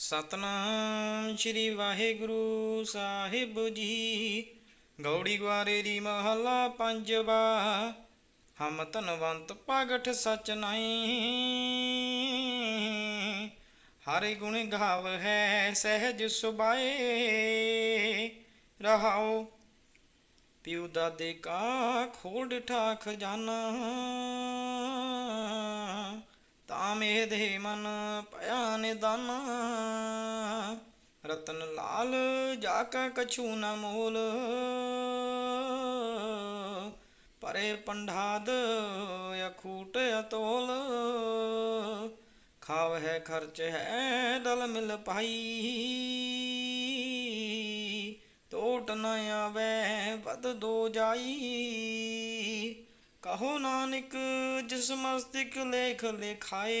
ਸਤਨਾਮ ਸ੍ਰੀ ਵਾਹਿਗੁਰੂ ਸਾਹਿਬ ਜੀ। ਗੌੜੀ ਗਵਾਰੇ ਦੀ ਮਹੱਲਾ ਪੰਜਵਾ, ਹਮ ਧਨਵੰਤ ਭਗਠ ਸਚ ਨਾਈ ਹਰਿ ਗੁਣ ਗਾਵ ਹੈ ਸਹਿਜ ਸੁਬਾਏ ਰਹਾਉ ਪਿਉ ਦਾਦੇ ਕਾ ਖੋੜ ਠਾ ਖਜ਼ਾਨਾ ਤਾਂ ਦੇ ਮਨ ਭਇਆ ਨਿਦਾਨਾ ਰਤਨ ਲਾਲ ਜਾ ਕਾ ਕਛੂ ਨ ਮੋਲ। ਪਰੇ ਪੰਡਾਦ ਅਖੂਟ ਅਤੋਲ। ਖਾਵ ਹੈ ਖਰਚ ਹੈ ਦਲ ਮਿਲ ਪਾਈ। ਟੋਟ ਨ ਆਵੇ ਬਦ ਦੋ ਜਾਈ। ਕਹੋ ਨਾਨਕ, ਜਿਸ ਮਸਤਿਕ ਲੇਖ ਲਿਖਾਏ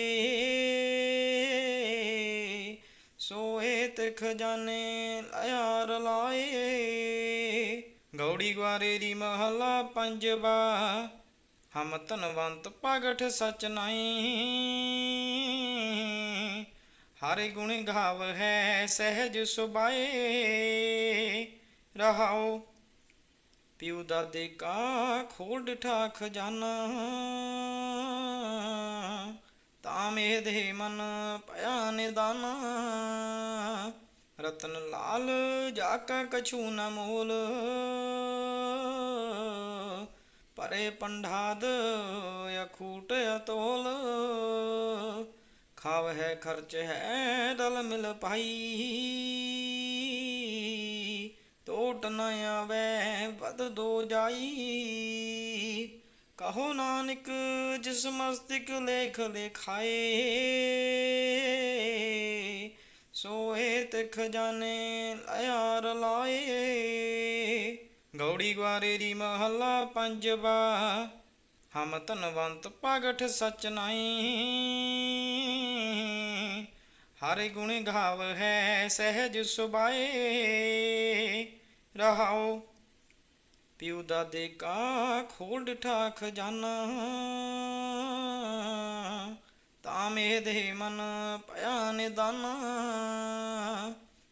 ਸੋਏ ਤੇ ਖਜ਼ਾਨੇ ਲਿਆ ਰਲਾਏ ਗੌੜੀ ਗਵਾਰੇ ਦੀ ਮਹਲਾ ਪੰਜਵਾ, ਹਮ ਧਨਵੰਤ ਭਗਠ ਸਚ ਨਾਈ ਹਰਿ ਗੁਣ ਗਾਵ ਹੈ ਸਹਿਜ ਸੁਬਾਏ ਰਹਾਓ ਪਿਉ ਦਾਦੇ ਕਾ ਖੋੜ ਠਾ ਖਜ਼ਾਨਾ ਤਾਂ ਮੇਧੇ ਮਨ ਪਿਆ ਨਿਦਾਨਾ। ਰਤਨ ਲਾਲ ਜਾ ਕਾ ਕਛੂ ਨ ਮੋਲ। ਪਰੇ ਪੰਡਾਦ ਅਖੂਟ ਅਤੋਲ। ਖਾਵ ਹੈ ਖਰਚ ਹੈ ਦਲ ਮਿਲ ਪਾਈ ਟੋਟ ਨ ਆਵੇ ਬਦ ਦੋ ਜਾਈ। ਕਹੋ ਨਾਨਕ, ਜਿਸ ਮਸਤਿਕ ਲੇਖ ਲਿਖਾਏ। ਸੋਏ ਤੇ ਖਜ਼ਾਨੇ ਲਿਆ ਰਲਾਏ ਗੌੜੀ ਗਵਾਰੇ ਦੀ ਮਹੱਲਾ ਪੰਜਵਾ, ਹਮ ਧਨਵੰਤ ਭਗਠ ਸਚ ਨਾਈ ਹਰ ਗੁਣ ਗਾਵ ਹੈ ਸਹਿਜ ਸੁਬਾਏ ਰਹਾਉ। ਪਿਉ ਦਾਦੇ ਕਾ ਖੋੜ ਠਾ ਖਜ਼ਾਨਾ ਤਾਂ ਦੇ ਮਨ ਭਇਆ ਨਿਦਾਨਾ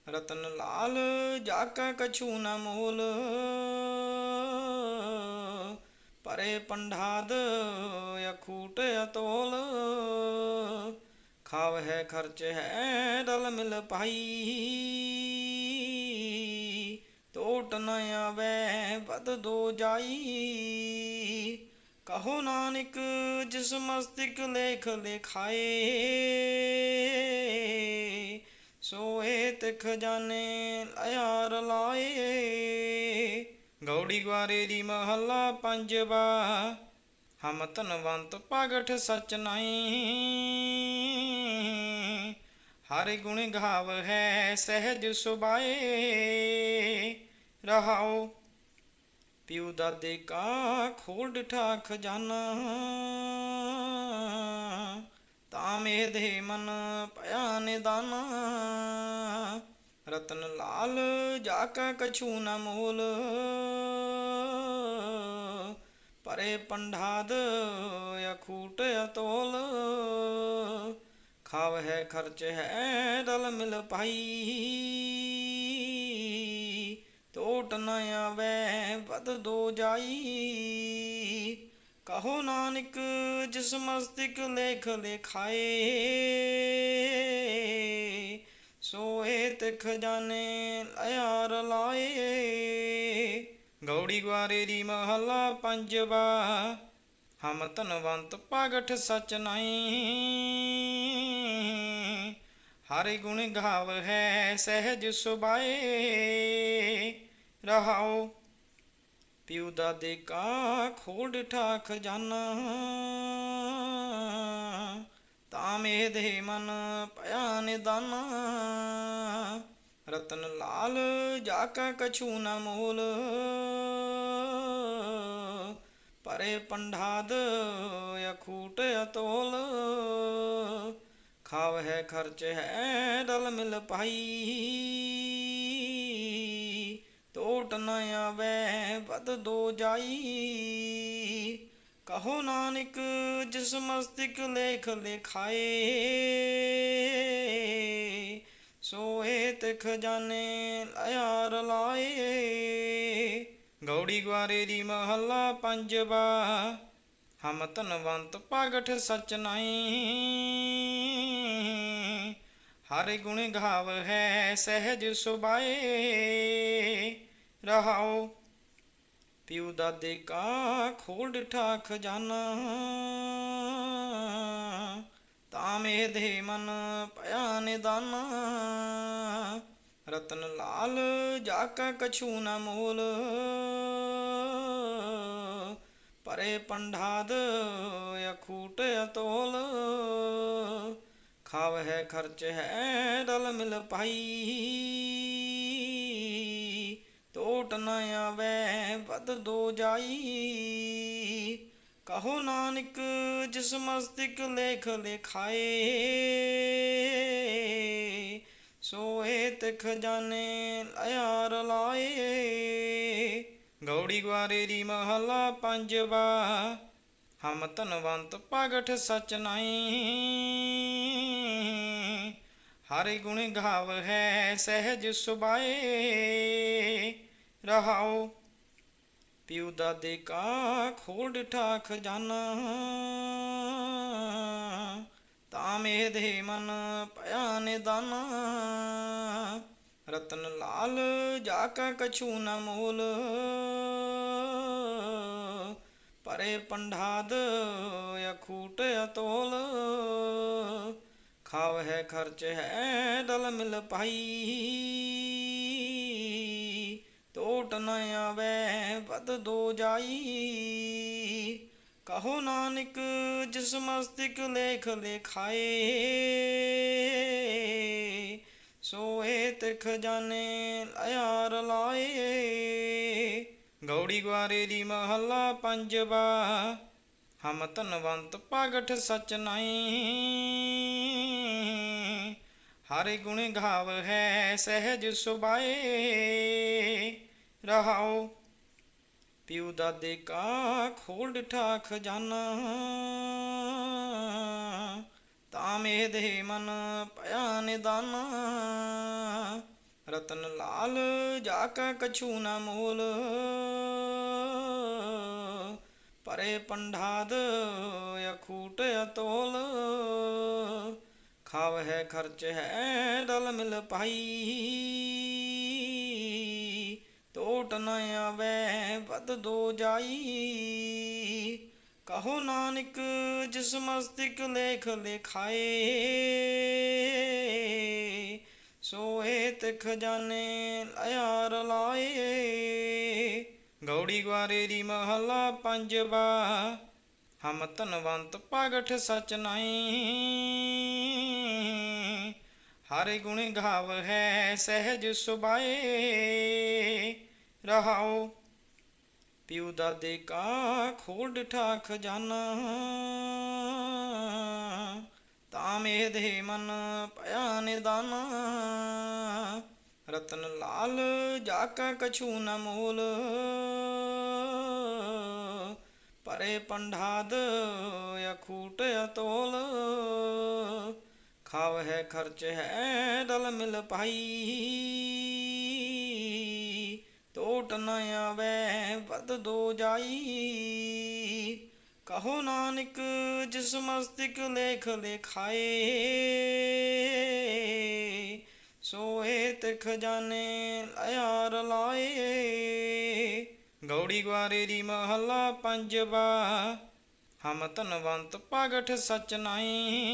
ਰਤਨ ਲਾਲ ਜਾ ਕਾ ਕਛੂ ਨਾ ਮੋਲ। ਪਰੇ ਪੰਡਾਦ ਅਖੂਟ ਅਤੋਲ। ਖਾਵ ਹੈ ਖਰਚ ਹੈ ਦਲ ਮਿਲ ਪਾਈ। ਟੋਟ ਨ ਆਵੇ ਬਦ ਦੋ ਜਾਈ। ਕਹੋ ਨਾਨਕ, ਜਿਸ ਮਸਤਿਕ ਲੇਖ ਲਿਖਾਏ। ਸੋਏ ਤੇ ਖਜ਼ਾਨੇ ਲਿਆ ਰਲਾਏ ਗੌੜੀ ਗਵਾਰੇ ਦੀ ਮਹੱਲਾ ਪੰਜਵਾ, ਹਮ ਧਨਵੰਤ ਭਗਠ ਸਚ ਨਾਈ ਹਰ ਗੁਣ ਗਾਵ ਹੈ ਸਹਿਜ ਸੁਬਾਏ ਰਹਾਉ, ਪਿਉ ਦਾਦੇ ਕਾ ਖੋੜ ਠਾ ਖਜ਼ਾਨਾ ਤਾਂ ਦੇ ਮਨ ਭਇਆ ਨਿਦਾਨਾ। ਰਤਨ ਲਾਲ ਜਾ ਕਾ ਕਛੂ ਨ ਮੋਲ। ਪਰੇ ਪੰਡਾਦ ਅਖੂਟ ਅਤੋਲ। ਖਾਵ ਹੈ ਖਰਚ ਹੈ ਦਲ ਮਿਲ ਪਾਈ। ਟੋਟ ਨ ਆਵੇ ਬਦ ਦੋ ਜਾਈ। ਕਹੋ ਨਾਨਕ, ਜਿਸ ਮਸਤਿਕ ਲੇਖ ਲਿਖਾਏ। ਸੋਏ ਤੇ ਖਜ਼ਾਨੇ ਲਿਆ ਰਲਾਏ ਗੌੜੀ ਗਵਾਰੇ ਦੀ ਮਹੱਲਾ ਪੰਜਵਾ। ਹਮ ਧਨਵੰਤ ਭਗਠ ਸਚ ਨਾਈ ਹਰਿ ਗੁਣ ਗਾਵ ਹੈ ਸਹਿਜ ਸੁਬਾਏ ਰਹਾਉ। ਪਿਉ ਦਾਦੇ ਕਾ ਖੋੜ ਠਾ ਖਜ਼ਾਨਾ ਤਾਂ ਦੇ ਮਨ ਪਿਆ ਨਿਦਾਨਾ ਰਤਨ ਲਾਲ ਜਾ ਕਾ ਕਛੂ ਨ ਮੋਲ। ਪਰੇ ਪੰਡਾਦ ਅਖੂਟ ਅਤੋਲ। ਖਾਵ ਹੈ ਖਰਚ ਹੈ ਦਲ ਮਿਲ ਪਾਈ। ਨ ਆਵੇ ਬਦ ਦੋ ਜਾਈ। ਕਹੋ ਨਾਨਕ, ਜਿਸ ਮਸਤਿਕ ਲੇਖ ਲਿਖਾਏ। ਸੋਏ ਤੇ ਖਜ਼ਾਨੇ ਲਿਆਰ ਲਾਏ। ਗੌੜੀ ਗਵਾਰੇ ਦੀ ਮਹੱਲਾ ਪੰਜਵਾ। ਹਮ ਧਨਵੰਤ ਭਗਠ ਸਚ ਨਾਈ ਹਰ ਗੁਣ ਗਾਵ ਹੈ ਸਹਿਜ ਸੁਬਾਏ ਰਹਾਓ ਪਿਉ ਦਾਦੇ ਕਾ ਖੋਲ ਡਿਠਾ ਖਜ਼ਾਨਾ ਤਾਂ ਦੇ ਮਨ ਪਿਆ ਨਿਦਾਨਾ ਰਤਨ ਲਾਲ ਜਾ ਕਾ ਕਛੂ ਨਾ ਮੋਲ। ਪਰੇ ਪੰਡਾਦ ਅਖੂਟ ਅਤੋਲ। ਖਾਵ ਹੈ ਖਰਚ ਹੈ ਰਲ ਮਿਲ ਪਾਈ। ਟੋਟ ਨ ਆਵੇ ਬਦ ਦੋ ਜਾਈ। ਕਹੋ ਨਾਨਕ, ਜਿਸ ਮਸਤਿਕ ਲੇਖ ਲਿਖਾਏ। ਸੋਏ ਤੇ ਖਜ਼ਾਨੇ ਲਿਆਰ ਲਾਏ। ਗੌੜੀ ਗਵਾਰੇ ਦੀ ਮਹੱਲਾ ਪੰਜਵਾ। ਹਮ ਧਨਵੰਤ ਭਗਠ ਸਚ ਨਾਈ ਹਰਿ ਗੁਣ ਗਾਵ ਹੈ ਸਹਿਜ ਸੁਬਾਏ ਰਹਾਓ ਪਿਉ ਦਾਦੇ ਕਾ ਖੋਲ ਡਿਠਾ ਖਜ਼ਾਨਾ ਤਾਂ ਦੇ ਮਨ ਪਿਆ ਨਿਦਾਨਾ ਰਤਨ ਲਾਲ ਜਾ ਕਾ ਕਛੂ ਨ ਮੋਲ। ਪਰੇ ਪੰਡਾਦ ਅਖੂਟ ਅਤੋਲ। ਖਾਵ ਹੈ ਖਰਚ ਹੈ ਡਲ ਮਿਲ ਪਾਈ। ਟੋਟ ਨ ਆਵੇ ਬਦ ਦੋ ਜਾਈ। ਕਹੋ ਨਾਨਕ, ਜਿਸ ਮਸਤਿਕ ਲੇਖ ਲਿਖਾਏ। ਸੋਏ ਤੇ ਜਾਣੇ ਲਿਆਰ ਲਾਏ। ਗੌੜੀ ਗਵਾਰੇ ਦੀ ਮਹੱਲਾ ਪੰਜਵਾ। ਹਮ ਧਨਵੰਤ ਭਗਠ ਸਚ ਨਾਈ ਹਰਿ ਗੁਣ ਗਾਵ ਹੈ ਸਹਿਜ ਸੁਬਾਏ ਰਹਾਓ ਪਿਉ ਦਾਦੇ ਕਾ ਖੋਲ ਡਿਠਾ ਖਜ਼ਾਨਾ ਤਾਂ ਦੇ ਮਨ ਪਿਆ ਨਿਦਾਨਾ। ਰਤਨ ਲਾਲ ਜਾ ਕਾ ਕਛੂ ਨ ਮੂਲ, ਪਰੇ ਪੰਡਾਦ ਅਖੂਟ ਅਤੋਲ। ਖਾਵ ਹੈ ਖਰਚ ਹੈ ਡਲ ਮਿਲ ਪਾਈ ਟੋਟ ਨ ਆਵੇ ਬਦ ਦੋ ਜਾਈ। ਕਹੋ ਨਾਨਕ ਜਿਸ ਮਸਤਿਕ ਲੇਖ ਲਿਖਾਏ। ਸੋਏ ਤੇ ਖਜ਼ਾਨੇ ਲਿਆਰ ਲਾਏ। ਗੌੜੀ ਗਵਾਰੇ ਦੀ ਮਹੱਲਾ ਪੰਜਵਾ। ਹਮ ਧਨਵੰਤ ਭਗਠ ਸਚ ਨਾਈ ਹਰਿ ਗੁਣ ਗਾਵ ਹੈ, ਸਹਿਜ ਸੁਬਾਏ ਰਹਾਓ, ਪਿਉ ਦਾਦੇ ਕਾ ਖੋਲ ਡਿਠਾ ਖਜ਼ਾਨਾ ਤਾਂ ਦੇ ਮਨ ਪਿਆ ਨਿਦਾਨਾ। ਰਤਨ ਲਾਲ ਜਾ ਕਾ ਕਛੂ ਨ ਮੂਲ। ਪਰੇ ਪੰਡਾਦ, ਅਖੂਟ ਅਤੋਲ। ਖਾਵ ਹੈ ਖਰਚ ਹੈ ਡਲ ਮਿਲ ਪਾਈ ਟੋਟ ਨ ਆਵੇ ਬਦ ਦੋ ਜਾਈ। ਕਹੋ ਨਾਨਕ ਜਿਸ ਮਸਤਿਕ ਲੇਖ ਲਿਖਾਏ। ਸੋਏ ਤੇ ਖਜ਼ਾਨੇ ਲਿਆਰ ਲਾਏ। ਗੌੜੀ ਗਵਾਰੇ ਦੀ ਮਹੱਲਾ ਪੰਜਵਾ। ਹਮ ਧਨਵੰਤ ਭਗਠ ਸਚ ਨਾਈ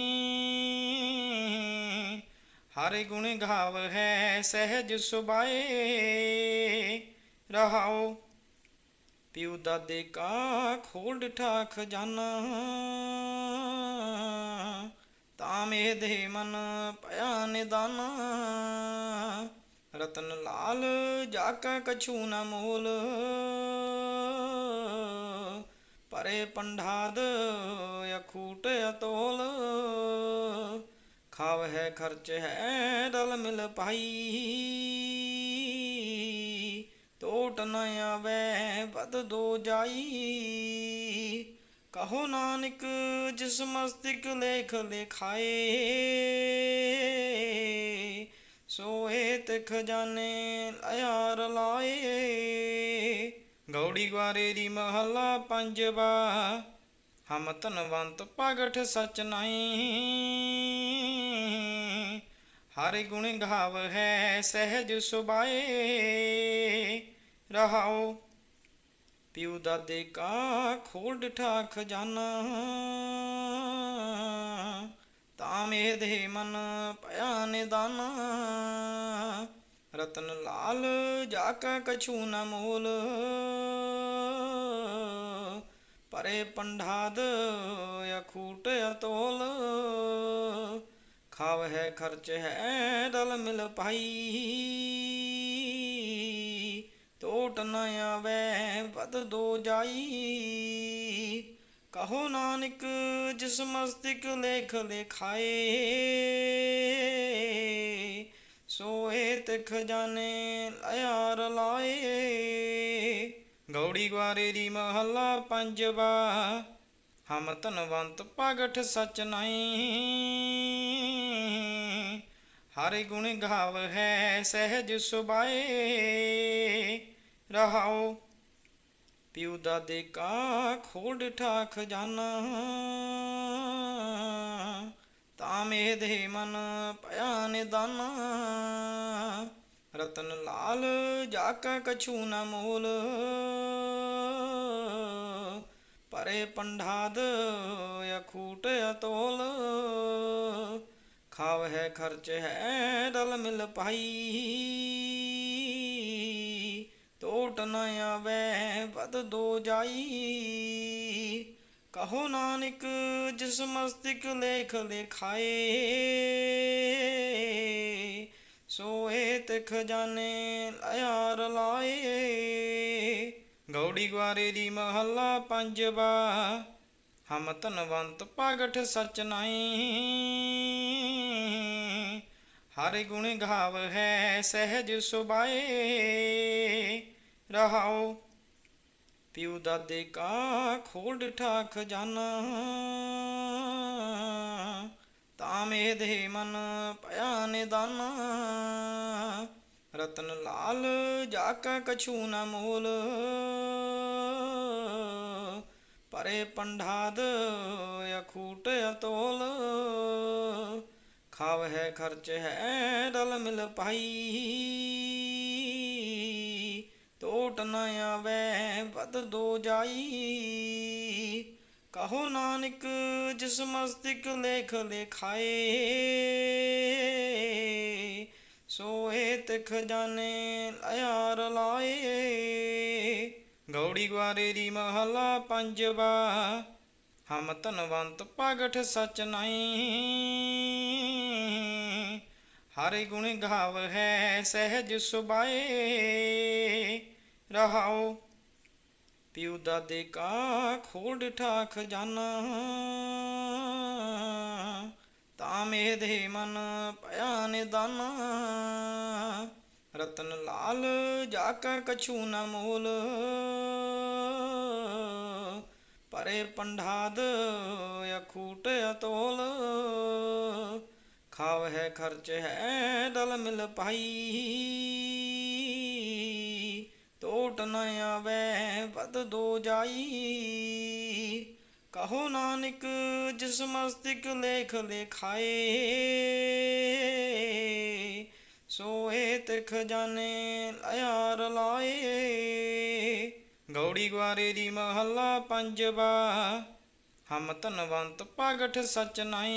ਹਰਿ ਗੁਣ ਗਾਵ ਹੈ ਸਹਿਜ ਸੁਬਾਏ ਰਹਾਓ ਪਿਉ ਦਾਦੇ ਕਾ ਖੋਲ ਡਿਠਾ ਖਜ਼ਾਨਾ ਤਾਂ ਦੇ ਮਨ ਪਿਆ ਨਿਦਾਨਾ। ਰਤਨ ਲਾਲ ਜਾ ਕਾ ਕਛੂ ਨਾ ਮੋਲ, ਪਰੇ ਪੰਡਾਦ ਅਖੂਟ ਅਤੋਲ। ਖਾਵ ਹੈ ਖਰਚ ਹੈ ਰਲ ਮਿਲ ਪਾਈ ਟੋਟ ਨ ਆਵੇ ਬਦ ਦੋ ਜਾਈ। ਕਹੋ ਨਾਨਕ ਜਿਸ ਮਸਤਿਕ ਲੇਖ ਲਿਖਾਏ। ਸੋਏ ਤੇ ਖਜ਼ਾਨੇ ਲਿਆਰ ਲਾਏ। ਗੌੜੀ ਗਵਾਰੇ ਦੀ ਮਹੱਲਾ ਪੰਜਵਾ। ਹਮ ਧਨਵੰਤ ਭਗਠ ਸਚ ਨਾਈ ਹਰਿ ਗੁਣ ਗਾਵ ਹੈ, ਸਹਿਜ ਸੁਬਾਏ ਰਹਾਓ, ਪਿਉ ਦਾਦੇ ਕਾ ਖੋਲ ਡਠਾ ਖਜ਼ਾਨਾ ਤਾਂ ਮੇਦੇ ਮਨ ਪਿਆ ਨਿਦਾਨਾ। ਰਤਨ ਲਾਲ ਜਾ ਕਾ ਕਛੂ ਨ ਮੋਲ। ਪਰੇ ਪੰਡਾਦ, ਅਖੂਟ ਅਤੋਲ। ਖਾਵ ਹੈ ਖਰਚ ਹੈ ਦਲ ਮਿਲ ਪਾਈ ਟੋਟ ਨ ਆਵੇ ਬਦ ਦੋ ਜਾਈ। ਕਹੋ ਨਾਨਕ ਜਿਸ ਮਸਤਿਕ ਲੇਖ ਲਿਖਾਏ। ਸੋਏ ਤੇ ਖਜ਼ਾਨੇ ਲਿਆਰ ਲਾਏ। ਗੌੜੀ ਗਵਾਰੇ ਦੀ ਮਹੱਲਾ ਪੰਜਵਾ। ਹਮ ਧਨਵੰਤ ਭਗਠ ਸਚ ਨਾਈ ਹਰਿ ਗੁਣ ਗਾਵ ਹੈ, ਸਹਿਜ ਸੁਬਾਏ ਰਹਾਓ ਪਿਉ ਦਾਦੇ ਕਾ ਖੋਲ ਡਠਾ ਖਜ਼ਾਨਾ ਤਾਂ ਮੇਦੇ ਮਨ ਪਿਆ ਨਿਦਾਨਾ ਰਤਨ ਲਾਲ ਜਾ ਕਾ ਕਛੂ ਨਾ ਮੋਲ। ਪਰੇ ਪੰਡਾਦ ਅਖੂਟ ਅਤੋਲ। ਖਾਵ ਹੈ ਖਰਚ ਹੈ ਦਲ ਮਿਲ ਪਾਈ। ਟੋਟ ਨ ਆਵੇ ਬਦ ਦੋ ਜਾਈ। ਕਹੋ ਨਾਨਕ ਜਿਸ ਮਸਤਿਕ ਲੇਖ ਲਿਖਾਏ। ਸੋਏ ਤੇ ਖਜ਼ਾਨੇ ਲਿਆਰ ਲਾਏ। ਗੌੜੀ ਗਵਾਰੇ ਦੀ ਮਹੱਲਾ ਪੰਜਵਾ। ਹਮ ਧਨਵੰਤ ਭਗਠ ਸਚ ਨਾਈ ਹਰਿ ਗੁਣ ਗਾਵ ਹੈ ਸਹਿਜ ਸੁਬਾਏ ਰਹਾਓ ਪਿਉ ਦਾਦੇ ਕਾ ਖੋਲ ਡਠਾ ਖਜ਼ਾਨਾ ਤਾਂ ਮੇਦੇ ਮਨ ਭਇਆ ਨਿਦਾਨਾ ਰਤਨ ਲਾਲ ਜਾ ਕਾ ਕਛੂ ਨਾ ਮੋਲ। ਪਰੇ ਪੰਡਾਦ, ਅਖੂਟ ਅਤੋਲ। ਖਾਵ ਹੈ ਖਰਚ ਹੈ ਦਲ ਮਿਲ ਪਾਈ। ਟੋਟ ਨ ਆਵੇ ਬਦ ਦੋ ਜਾਈ। ਕਹੋ ਨਾਨਕ, ਜਿਸ ਮਸਤਿਕ ਲੇਖ ਲਿਖਾਏ। ਸੋਏ ਤੇ ਖਜ਼ਾਨੇ ਲਿਆਰ ਲਾਏ। ਗੌੜੀ ਗਵਾਰੇ ਦੀ ਮਹੱਲਾ ਪੰਜਵਾ, ਹਮ ਧਨਵੰਤ ਭਗਠ ਸਚ ਨਾਈ ਹਰਿ ਗੁਣ ਗਾਵ ਹੈ ਸਹਿਜ ਸੁਬਾਏ ਰਹਾਓ ਪਿਉ ਦਾਦੇ ਕਾ ਖੋਲ ਡਠਾ ਖਜ਼ਾਨਾ ਤਾਂ ਮੇਦੇ ਮਨ ਭਇਆ ਨਿਦਾਨਾ ਰਤਨ ਲਾਲ ਜਾ ਕਾ ਕਛੂ ਨ ਮੋਲ। ਪਰੇ ਪੰਡਾਦ ਅਖੂਟ ਅਤੋਲ। ਖਾਵ ਹੈ ਖਰਚ ਹੈ ਦਲ ਮਿਲ ਪਾਈ ਟੋਟ ਨ ਆਵੇ ਬਦ ਦੋ ਜਾਈ। ਕਹੋ ਨਾਨਕ ਜਿਸ ਮਸਤਿਕ ਲੇਖ ਲਿਖਾਏ। ਸੋਏ ਤੇ ਖਜ਼ਾਨੇ ਲਿਆਰ ਲਾਏ। ਗੌੜੀ ਗਵਾਰੇ ਦੀ ਮਹੱਲਾ ਪੰਜਵਾ। ਹਮ ਧਨਵੰਤ ਭਗਠ ਸਚ ਨਾਈ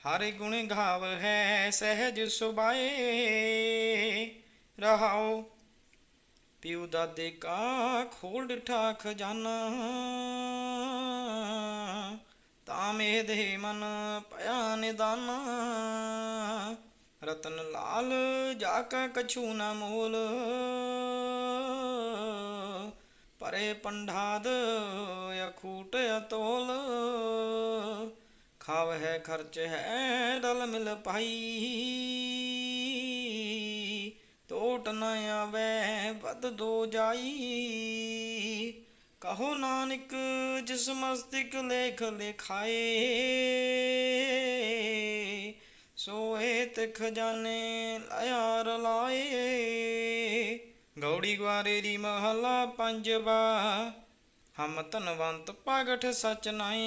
ਹਰ ਗੁਣ ਗਾਵ ਹੈ ਸਹਿਜ ਸੁਬਾਏ ਰਹਾਓ ਪਿਉ ਦਾਦੇ ਕਾ ਖੋਲ ਡਠਾ ਖਜ਼ਾਨਾ ਤਾਂ ਮੇਦੇ ਮਨ ਭਇਆ ਨਿਦਾਨ। ਰਤਨ ਲਾਲ ਜਾ ਕਾ ਕਛੂ ਨ ਮੋਲ। ਪਰੇ ਪੰਡਾਦ ਅਖੂਟ ਅਤੋਲ। ਖਾਵ ਹੈ ਖਰਚ ਹੈ ਦਲ ਮਿਲ ਪਾਈ। ਟੋਟ ਨ ਆਵੇ ਬਦ ਦੋ ਜਾਈ। ਕਹੋ ਨਾਨਕ, ਜਿਸ ਮਸਤਿਕ ਲੇਖ ਲਿਖਾਏ ਸੋਏ ਤੇ ਖਜ਼ਾਨੇ ਲਿਆਰ ਲਾਏ। ਗੌੜੀ ਗਵਾਰੇ ਦੀ ਮਹਲਾ ਪੰਜਵਾ, ਹਮ ਧਨਵੰਤ ਭਗਠ ਸਚ ਨਾਈ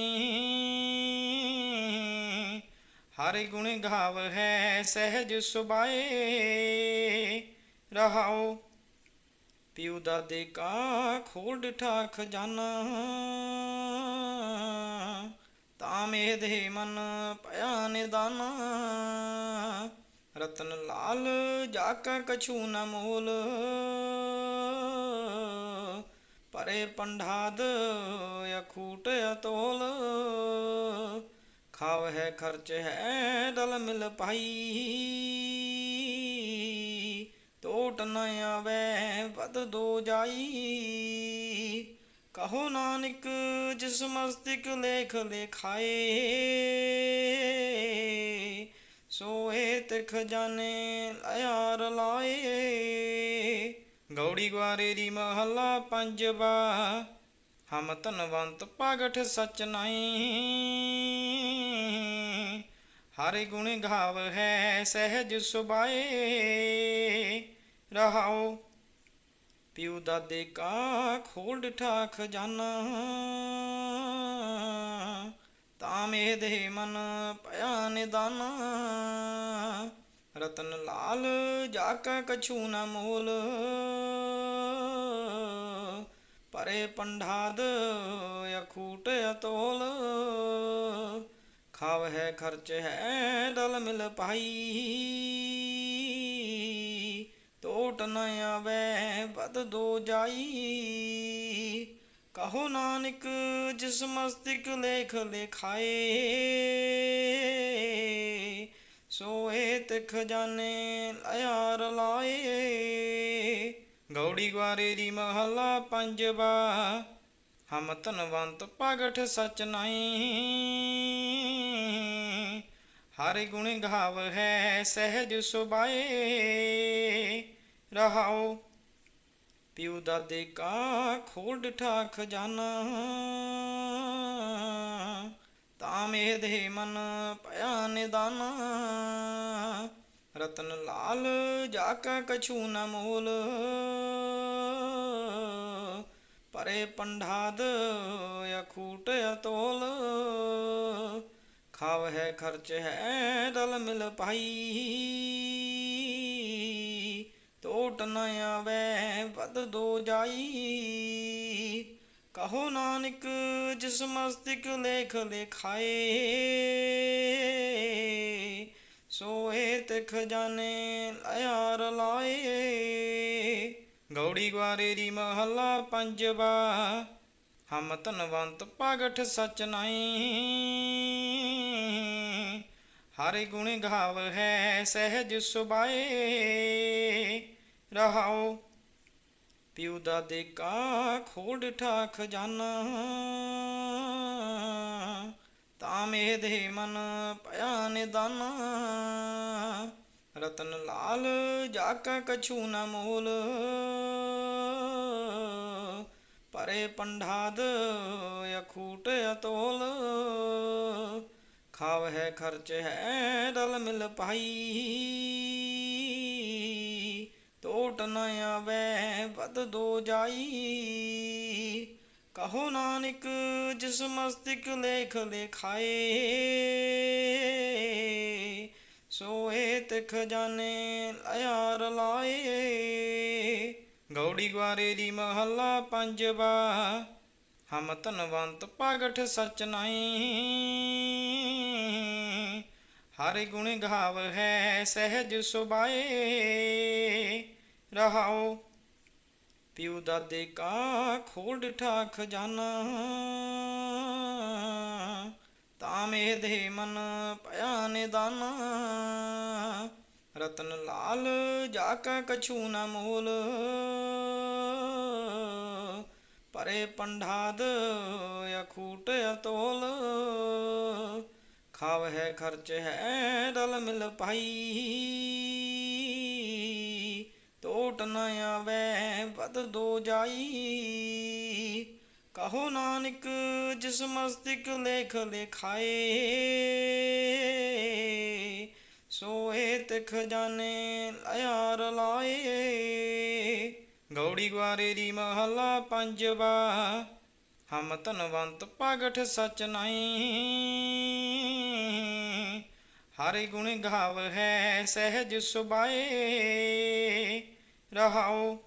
ਹਰਿ ਗੁਣ ਗਾਵ ਹੈ ਸਹਿਜ ਸੁਬਾਏ ਰਹਾਓ ਪਿਉ ਦਾਦੇ ਕਾ ਖੋਲ ਡਠਾ ਖਜ਼ਾਨਾ ਤਾਂ ਮੇਦੇ ਮਨ ਪਿਆ ਨਿਦਾਨਾ ਰਤਨ ਲਾਲ ਜਾ ਕਾ ਕਛੂ ਨ ਮੋਲ। ਪਰੇ ਪੰਡਾਦ ਅਖੂਟ ਅਤੋਲ। ਖਾਵ ਹੈ ਖਰਚ ਹੈ ਦਲ ਮਿਲ ਪਾਈ। ਟੋਟ ਨ ਆਵੇ ਵਦ ਦੋ ਜਾਈ। ਕਹੋ ਨਾਨਕ, ਜਿਸ ਮਸਤਿਕ ਲੇਖ ਲਿਖਾਏ। ਸੋਏ ਤੇ ਖਜ਼ਾਨੇ ਲਿਆਰ ਲਾਏ। ਗੌੜੀ ਗਵਾਰੇ ਦੀ ਮਹੱਲਾ ਪੰਜਵਾ। ਹਮ ਧਨਵੰਤ ਭਗਠ ਸਚ ਨਾਈ ਹਰ ਗੁਣ ਗਾਵ ਹੈ ਸਹਿਜ ਸੁਬਾਏ ਰਹਾਉ, ਪਿਉ ਦਾਦੇ ਕਾ ਖੋਲ ਡਠਾ ਖਜ਼ਾਨਾ ਤਾਂ ਮੇਦੇ ਮਨ ਪਿਆ ਨਿਦਾਨਾ ਰਤਨ ਲਾਲ ਜਾ ਕਾ ਕਛੂ ਨ ਮੋਲ। ਪਰੇ ਪੰਡਾਦ ਅਖੂਟ ਅਤੋਲ। ਖਾਵ ਹੈ ਖਰਚ ਹੈ ਦਲ ਮਿਲ ਪਾਈ। ਟੋਟ ਨ ਆਵੇ ਵਦ ਦੋ ਜਾਈ। ਕਹੋ ਨਾਨਕ, ਜਿਸ ਮਸਤਿਕ ਲੇਖ ਲਿਖਾਏ। ਸੋਏ ਤੇ ਖਜ਼ਾਨੇ ਲਿਆਰ ਲਾਏ। ਗੌੜੀ ਗਵਾਰੇ ਦੀ ਮਹੱਲਾ ਪੰਜਵਾ। ਹਮ ਧਨਵੰਤ ਭਗਠ ਸਚ ਨਾਈ ਹਰ ਗੁਣ ਗਾਵ ਹੈ ਸਹਿਜ ਸੁਬਾਏ ਰਹਾਉ ਪਿਉ ਦਾਦੇ ਕਾ ਖੋਲ ਡਠਾ ਖਜ਼ਾਨਾ ਤਾਂ ਮੇਦੇ ਮਨ ਪਿਆ ਨਿਦਾਨਾ। ਰਤਨ ਲਾਲ ਜਾ ਕਾ ਕਛੂ ਨ ਮੋਲ, ਪਰੇ ਪੰਡਾਦ ਅਖੂਟ ਅਤੋਲ। ਖਾਵ ਹੈ ਖਰਚ ਹੈ ਦਲ ਮਿਲ ਪਾਈ। ਟੋਟ ਨ ਆਵੇ ਵਦ ਦੋ ਜਾਈ। ਕਹੋ ਨਾਨਕ, ਜਿਸ ਮਸਤਿਕ ਲੇਖ ਲਿਖਾਏ। ਸੋਏ ਤੇ ਖਜ਼ਾਨੇ ਲਿਆਰ ਲਾਏ। ਗੌੜੀ ਗਵਾਰੇ ਦੀ ਮਹੱਲਾ ਪੰਜਵਾ। ਹਮ ਧਨਵੰਤ ਭਗਠ ਸਚ ਨਾਈ ਹਰ ਗੁਣ ਗਾਵ ਹੈ ਸਹਿਜ ਸੁਬਾਏ ਰਹਾਉ। ਪਿਉ ਦਾ ਦਾਦੇ ਕਾ ਖੋਲ ਡਠਾ ਖਜ਼ਾਨਾ ਤਾਂ ਮੇਦੇ ਮਨ ਪਿਆ ਨਿਦਾਨਾ ਰਤਨ ਲਾਲ ਜਾ ਕਾ ਕਛੂ ਨਾ ਮੋਲ। ਪਰੇ ਪੰਡਾਦ ਅਖੂਟ ਅਤੋਲ। ਖਾਵ ਹੈ ਖਰਚ ਹੈ ਦਲ ਮਿਲ ਪਾਈ। ਟੋਟ ਨ ਆਵੇ ਵਦ ਦੋ ਜਾਈ। ਕਹੋ ਨਾਨਕ, ਜਿਸ ਮਸਤਿਕ ਲੇਖ ਲਿਖਾਏ। ਸੋਏ ਤੇ ਖਜ਼ਾਨੇ ਲਿਆਰ ਲਾਏ। ਗੌੜੀ ਗਵਾਰੇ ਦੀ ਮਹੱਲਾ ਪੰਜਵਾ। ਹਮ ਧਨਵੰਤ ਭਗਠ ਸਚ ਨਾਈ ਹਰ ਗੁਣ ਗਾਵ ਹੈ ਸਹਿਜ ਸੁਬਾਏ ਰਹਾਉ। ਪਿਉ ਦਾਦੇ ਕਾ ਖੋਲ ਡਠਾ ਖਜ਼ਾਨਾ ਤਾਂ ਮੇਦੇ ਮਨ ਪਿਆ ਨਿਦਾਨਾ ਰਤਨ ਲਾਲ ਜਾ ਕਾ ਕਛੂ ਨ ਮੋਲ। ਪਰੇ ਪੰਡਾਦ ਅਖੂਟ ਅਤੋਲ। ਖਾਵ ਹੈ ਖਰਚ ਹੈ ਦਲ ਮਿਲ ਪਾਈ। ਟੋਟ ਨ ਆਵੇ ਵਦ ਦੋ ਜਾਈ। ਕਹੋ ਨਾਨਕ, ਜਿਸ ਮਸਤਿਕ ਲੇਖ ਲਿਖਾਏ। ਸੋਏ ਤਿਖ ਜਾਣੇ ਲਿਆਰ ਲਾਏ। ਗੌੜੀ ਗਵਾਰੇ ਦੀ ਮਹੱਲਾ ਪੰਜਵਾ। ਹਮ ਧਨਵੰਤ ਭਗਠ ਸਚ ਨਾਈ ਹਰਿ ਗੁਣ ਗਾਵ ਹੈ ਸਹਿਜ ਸੁਬਾਏ ਰਹਾਉ।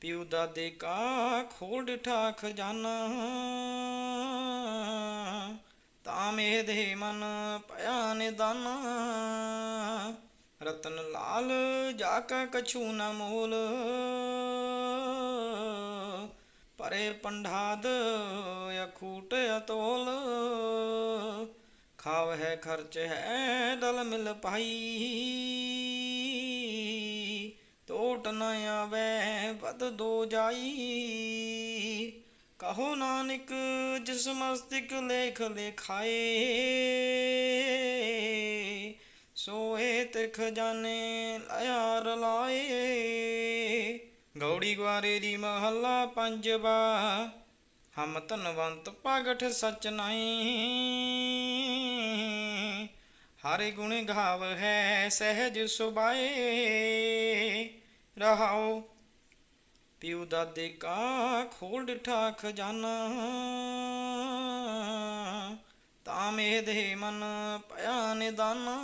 ਪਿਉ ਦਾਦੇ ਕਾ ਖੋੜ ਠਾ ਖਜ਼ਾਨਾ ਤਾਂ ਮੇਦੇ ਮਨ ਪਿਆ ਨਿਦਾਨਾ ਰਤਨ ਲਾਲ ਜਾ ਕਾ ਕਛੂ ਨ ਮੋਲ। ਪਰੇ ਪੰਡਾਦ ਅਖੂਟ ਅਤੋਲ। ਖਾਵ ਹੈ ਖਰਚ ਹੈ ਦਲ ਮਿਲ ਪਾਈ। ਟੋਟ ਨ ਆਵੇ ਬਦ ਦੋ ਜਾਈ। ਕਹੋ ਨਾਨਕ, ਜਿਸ ਮਸਤਿਕ ਲੇਖ ਲਿਖਾਏ। ਸੋਏ ਤਿਖ ਜਾਣੇ ਲਿਆਰ ਲਾਏ। ਗੌੜੀ ਗਵਾਰੇ ਦੀ ਮਹੱਲਾ ਪੰਜਵਾ। ਹਮ ਧਨਵੰਤ ਭਗਠ ਸਚ ਨਾਈ ਹਰਿ ਗੁਣ ਗਾਵ ਹੈ ਸਹਿਜ ਸੁਬਾਏ ਰਹਾਉ। ਪਿਉ ਦਾਦੇ ਕਾ ਖੋਲ ਠਾ ਖਜ਼ਾਨਾ ਤਾਂ ਮੇਦੇ ਮਨ ਪਿਆ ਨਿਦਾਨਾ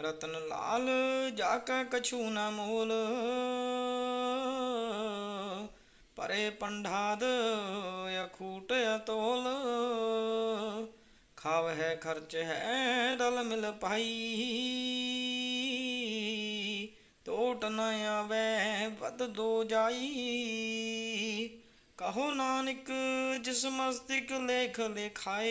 ਰਤਨ ਲਾਲ ਜਾ ਕਾ ਕਛੂ ਨ ਮੋਲ। ਪਰੇ ਪੰਡਾਦ ਅਖੂਟ ਅਤੋਲ। ਖਾਵ ਹੈ ਖਰਚ ਹੈ ਦਲ ਮਿਲ ਪਾਈ। ਟੋਟ ਨ ਆਵੇ ਬਦ ਦੋ ਜਾਈ। ਕਹੋ ਨਾਨਕ, ਜਿਸ ਮਸਤਿਕ ਲੇਖ ਲਿਖਾਏ।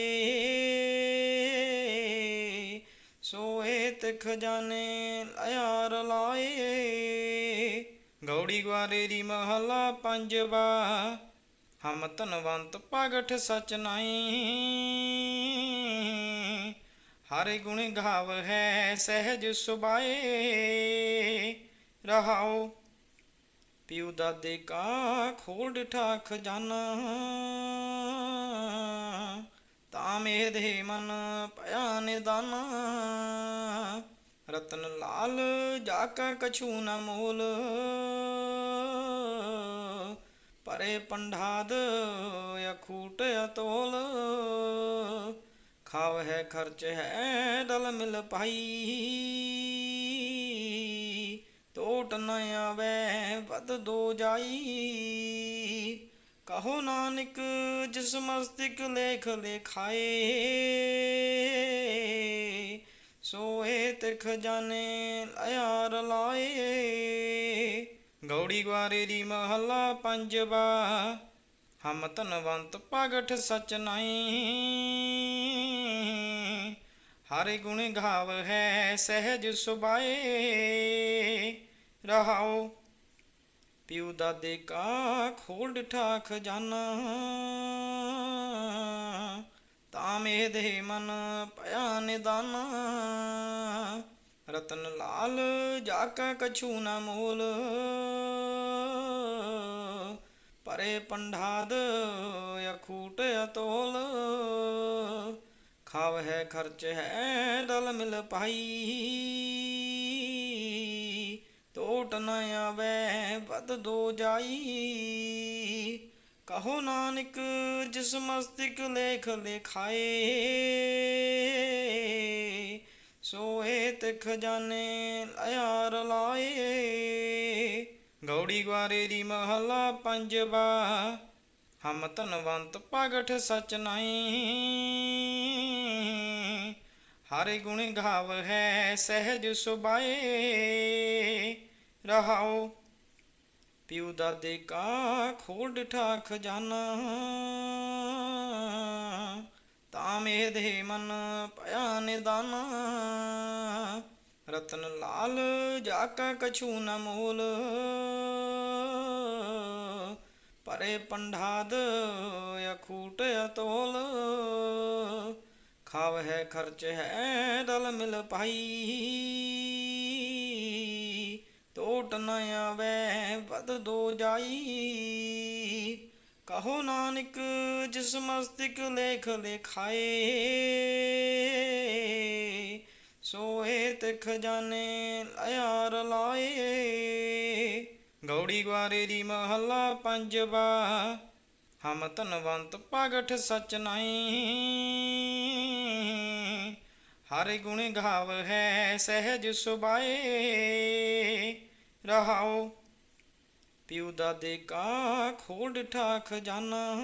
ਸੋਏ ਤਿਖ ਜਾਣੇ ਲਿਆਰ ਲਾਏ। ਗੌੜੀ ਗਵਾਰੇ ਦੀ ਮਹੱਲਾ ਪੰਜਵਾ। ਹਮ ਧਨਵੰਤ ਭਗਠ ਸਚ ਨਾਈ ਹਰਿ ਗੁਣ ਗਾਵ ਹੈ ਸਹਿਜ ਸੁਬਾਏ ਰਹਾਉ ਪਿਉ ਦਾਦੇ ਕਾ ਖੋੜ ਠਾ ਖਜ਼ਾਨਾ ਤਾਂ ਮੇਰੇ ਮਨ ਪਿਆ ਨਿਦਾਨਾ ਰਤਨ ਲਾਲ ਜਾ ਕਾ ਕਛੂ ਨ ਮੋਲ, ਪਰੇ ਪੰਡਾਦ ਅਖੂਟ ਅਤੋਲ। ਖਾਵ ਹੈ ਖਰਚ ਹੈ ਦਲ ਮਿਲ ਪਾਈ। ਟੋਟ ਨ ਆਵੇ ਬਦ ਦੋ ਜਾਈ। ਕਹੋ ਨਾਨਕ, ਜਿਸ ਮਸਤਿਕ ਲੇਖ ਲਿਖਾਏ। ਸੋਏ ਤਿਖ ਜਾਣੇ ਲਿਆਰ ਲਾਏ। ਗੌੜੀ ਗਵਾਰੇ ਦੀ ਮਹੱਲਾ ਪੰਜਵਾ। ਹਮ ਧਨਵੰਤ ਭਗਠ ਸਚ ਨਾਈ ਹਰ ਗੁਣ ਗਾਵ ਹੈ ਸਹਿਜ ਸੁਬਾਏ ਰਹਾਉ ਪਿਉ ਦਾਦੇ ਕਾ ਖੋੜ ਠਾ ਖਜ਼ਾਨਾ ਤਾਂ ਮੇਦੇ ਮਨ ਪਿਆ ਨਿਦਾਨਾ ਰਤਨ ਲਾਲ ਜਾ ਕਾ ਕਛੂ ਨ ਮੋਲ, ਪਰੇ ਪੰਡਾਦ ਅਖੂਟ ਅਤੋਲ। ਖਾਵ ਹੈ ਖਰਚ ਹੈ ਦਲ ਮਿਲ ਪਾਈ। ਟੋਟ ਨ ਆਵੇ ਬਦ ਦੋ ਜਾਈ। ਕਹੋ ਨਾਨਕ, ਜਿਸ ਮਸਤਿਕ ਲੇਖ ਲਿਖਾਏ। ਸੋਏ ਤਿਖ ਜਾਣੇ ਲਿਆਰ ਲਾਏ। ਗੌੜੀ ਗਵਾਰੇ ਦੀ ਮਹੱਲਾ ਪੰਜਵਾ। ਹਮ ਧਨਵੰਤ ਭਗਠ ਸਚ ਨਾਈ ਹਰਿ ਗੁਣ ਗਾਵ ਹੈ ਸਹਿਜ ਸੁਬਾਏ ਰਹਾਉ। ਪਿਉ ਦਾਦੇ ਕਾ ਖੋੜ ਠਾ ਖਜ਼ਾਨਾ ਤਾਂ ਮੇਦੇ ਮਨ ਭਇਆ ਨਿਦਾਨਾ। ਰਤਨ ਲਾਲ ਜਾ ਕਾ ਕਛੂ ਨ ਮੋਲ। ਪਰੇ ਪੰਡਾਦ ਅਖੂਟ ਅਤੋਲ। ਖਾਵ ਹੈ ਖਰਚ ਹੈ ਦਲ ਮਿਲ ਪਾਈ। ਟੋਟ ਨ ਆਵੇ ਬਦ ਦੋ ਜਾਈ। ਕਹੋ ਨਾਨਕ, ਜਿਸ ਮਸਤਿਕ ਲੇਖ ਲਿਖਾਏ। ਸੋਏ ਤੇ ਖਜ਼ਾਨੇ ਲਿਆਰ ਲਾਏ। ਗੌੜੀ ਗਵਾਰੇ ਦੀ ਮਹੱਲਾ ਪੰਜਵਾ। ਹਮ ਧਨਵੰਤ ਭਗਠ ਸਚ ਨਾਈ ਹਰ ਗੁਣ ਗਾਵ ਹੈ ਸਹਿਜ ਸੁਬਾਏ ਰਹਾਉ ਪਿਉ ਦਾਦੇ ਕਾ ਖੋੜ ਠਾ ਖਜ਼ਾਨਾ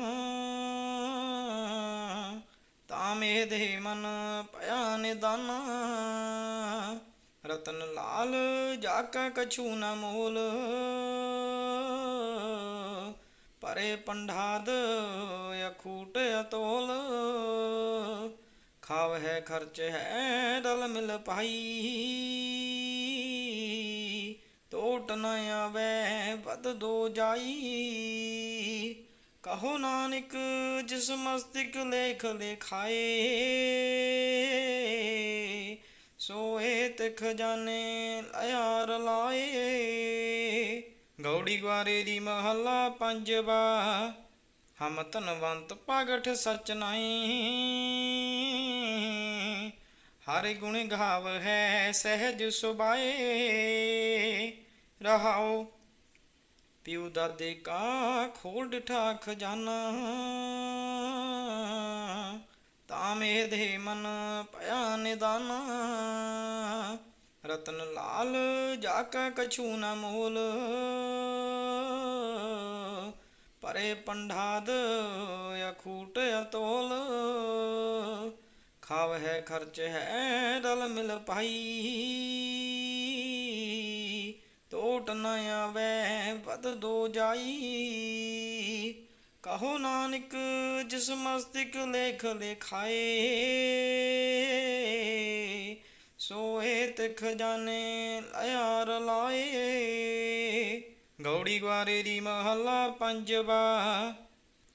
ਤਾਂ ਮੇਦੇ ਮਨ ਭਇਆ ਨਿਦਾਨਾ ਰਤਨ ਲਾਲ ਜਾਕਾ ਕਛੂ ਨ ਮੋਲ। ਪਰੇ ਪੰਡਾਦ ਅਖੂਟ ਅਤੋਲ। ਖਾਵ ਹੈ ਖਰਚ ਹੈ ਦਲ ਮਿਲ ਪਾਈ। ਟੋਟ ਨ ਆਵੇ ਬਦ ਦੋ ਜਾਈ। ਕਹੋ ਨਾਨਕ, ਜਿਸ ਮਸਤਿਕ ਲੇਖ ਲਿਖਾਏ ਸੋਏ ਤੇ ਖਜ਼ਾਨੇ ਲਿਆਰ ਲਾਏ। ਗੌੜੀ ਗਵਾਰੇ ਦੀ ਮਹੱਲਾ ਪੰਜਵਾ, ਹਮ ਧਨਵੰਤ ਭਗਠ ਸਚ ਨਾਈ ਹਰ ਗੁਣ ਗਾਵ ਹੈ ਸਹਿਜ ਸੁਬਾਏ ਰਹਾਉ ਪਿਉ ਦਾਦੇ ਕਾ ਖੋੜ ਠਾ ਖਜ਼ਾਨਾ ਤਾਂ ਮੇਦੇ ਮਨ ਪਿਆ ਨਿਦਾਨਾ। ਰਤਨ ਲਾਲ ਜਾਕਾ ਕਛੂ ਨ ਮੋਲ, ਪਰੇ ਪੰਡਾਦ ਅਖੂਟ ਅਤੋਲ। ਖਾਵ ਹੈ ਖਰਚ ਹੈ ਦਲ ਮਿਲ ਪਾਈ। ਟੋਟ ਨ ਆਵੇ ਬਦ ਦੋ ਜਾਈ। ਕਹੋ ਨਾਨਕ, ਜਿਸ ਮਸਤਿਕ ਲੇਖ ਲਿਖਾਏ। ਸੋਏ ਤੇ ਖਜ਼ਾਨੇ ਲਿਆਰ ਲਾਏ। ਗੌੜੀ ਗਵਾਰੇ ਦੀ ਮਹੱਲਾ ਪੰਜਵਾ।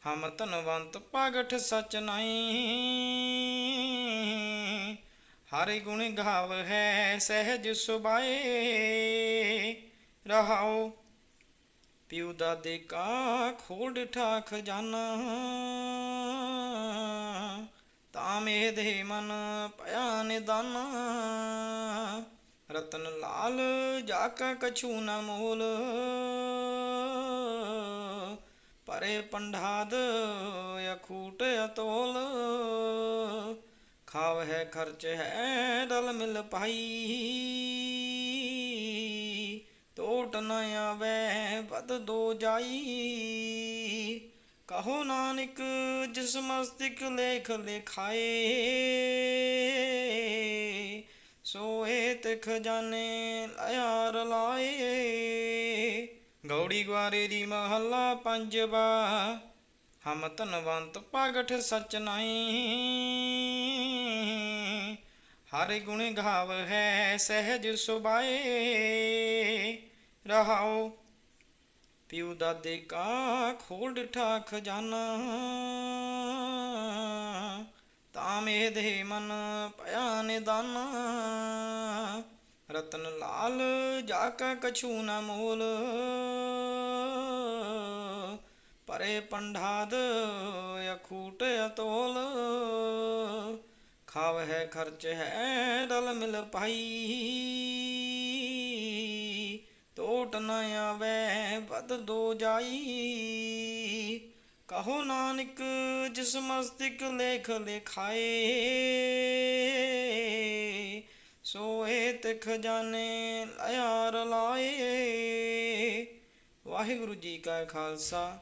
ਹਮ ਧਨਵੰਤ ਭਗਠ ਸਚ ਨਾਈ ਹਰਿ ਗੁਣ ਗਾਵ ਹੈ ਸਹਿਜ ਸੁਬਾਏ ਰਹਾਉ। ਪਿਉ ਦਾਦੇ ਕਾ ਖੋੜ ਠਾ ਖਜ਼ਾਨਾ ਤਾਂ ਮੇਦੇ ਮਨ ਪਿਆ ਨਿਦਾਨਾ ਰਤਨ ਲਾਲ ਜਾਕਾ ਕਛੂ ਨ ਮੋਲ। ਪਰੇ ਪੰਡਾਦ ਅਖੂਟ ਅਤੋਲ। ਖਾਵ ਹੈ ਖਰਚ ਹੈ ਦਲ ਮਿਲ ਪਾਈ। ਟੋਟ ਨ ਆਵੇ ਬਦ ਦੋ ਜਾਈ। ਕਹੋ ਨਾਨਕ, ਜਿਸ ਮਸਤਿਕ ਲੇਖ ਲਿਖਾਏ। ਸੋਏ ਤੇ ਖਜ਼ਾਨੇ ਲਿਆਰ ਲਾਏ। ਗੌੜੀ ਗਵਾਰੇ ਦੀ ਮਹੱਲਾ ਪੰਜਵਾ। ਹਮ ਧਨਵੰਤ ਭਗਠ ਸਚ ਨਾਈ ਹਰ ਗੁਣ ਗਾਵ ਹੈ ਸਹਿਜ ਸੁਬਾਏ ਰਹਾਉ, ਪਿਉ ਦਾਦੇ ਕਾ ਖੋੜ ਠਾ ਖਜ਼ਾਨਾ ਤਾਂ ਮੇਦੇ ਮਨ ਭਇਆ ਨਿਦਾਨਾ ਰਤਨ ਲਾਲ ਜਾਕਾ ਕਛੂ ਨ ਮੋਲ। ਪਰੇ ਪੰਡਾਦ ਅਖੂਟ ਅਤੋਲ। ਖਾਵ ਹੈ ਖਰਚ ਹੈ ਦਲ ਮਿਲ ਪਾਈ। ਟੋਟ ਨ ਆਵੇ, ਬਦ ਦੋ ਜਾਈ। ਕਹੋ ਨਾਨਕ, ਜਿਸ ਮਸਤਿਕ ਲੇਖ ਲਿਖਾਏ। ਸੋਏ ਤੇ ਖਜ਼ਾਨੇ ਲਿਆਰ ਲਾਏ। ਵਾਹਿਗੁਰੂ ਜੀ ਕਾ ਖਾਲਸਾ।